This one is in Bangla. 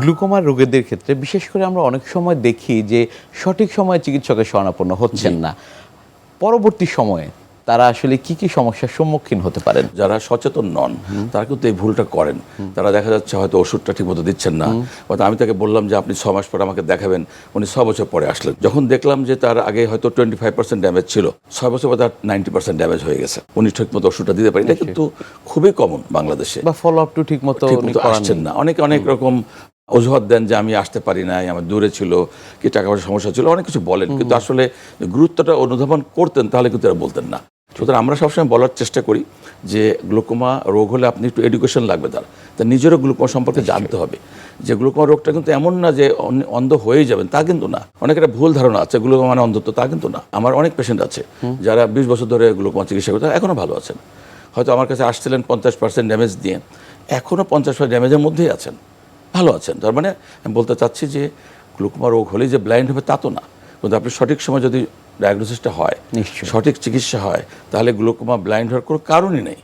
গ্লুকোমা রোগীদের ক্ষেত্রে বিশেষ করে আমরা অনেক সময় দেখি যে সঠিক সময়ে চিকিৎসকের শরণাপন্ন হচ্ছেন না। পরবর্তী সময়ে তারা আসলে কি কি সমস্যার সম্মুখীন হতে পারেন? যারা সচেতন নন তারা কিন্তু এই ভুলটা করেন। তারা দেখা যাচ্ছে হয়তো ওষুধটা ঠিকমতো দিচ্ছেন না। হয়তো আমি তাকে বললাম যে আপনি ছ মাস পরে আমাকে দেখাবেন। উনি ছ বছর পরে আসলেন। যখন দেখলাম যে তার আগে হয়তো টোয়েন্টি ফাইভ পার্সেন্ট ড্যামেজ ছিল ছয় বছর পর তার নাইনটি পার্সেন্ট ড্যামেজ হয়ে গেছে। উনি ঠিকমতো ওষুধটা দিতে পারেন। এটা কিন্তু খুবই কমন বাংলাদেশে। বা ফলো আপ টু ঠিক মতো ঠিকমতো আসছেন না। অনেকে অনেক রকম অজুহাত দেন যে আমি আসতে পারি নাই আমার দূরে ছিল কি টাকা পয়সার সমস্যা ছিল অনেক কিছু বলেন। কিন্তু আসলে গুরুত্বটা অনুধাবন করতেন তাহলে কিন্তু এরা বলতেন না। সুতরাং আমরা সবসময় বলার চেষ্টা করি যে গ্লুকোমা রোগ হলে আপনি একটু এডুকেশন লাগবে তার। তা নিজেরও গ্লুকোমা সম্পর্কে জানতে হবে যে গ্লুকোমা রোগটা কিন্তু এমন না যে অন্ধ হয়ে যাবেন তা কিন্তু না। অনেকের ভুল ধারণা আছে গ্লুকোমা মানে অন্ধত্ব তা কিন্তু না। আমার অনেক পেশেন্ট আছে যারা বিশ বছর ধরে গ্লুকোমা চিকিৎসা করতে এখনও ভালো আছেন। হয়তো আমার কাছে আসছিলেন পঞ্চাশ পার্সেন্ট ড্যামেজ দিয়ে এখনও পঞ্চাশ পার্সেন্ট ড্যামেজের মধ্যেই আছেন। ভালো আছেন। তার মানে আমি বলতে চাচ্ছি যে গ্লুকোমা রোগ হলে যে ব্লাইন্ড হবে তা তো না। কিন্তু আপনি সঠিক সময় যদি ডায়াগনোসিসটা হয়। সঠিক চিকিৎসা হয় তাহলে গ্লুকোমা ব্লাইন্ড হওয়ার কোনো কারণই নেই।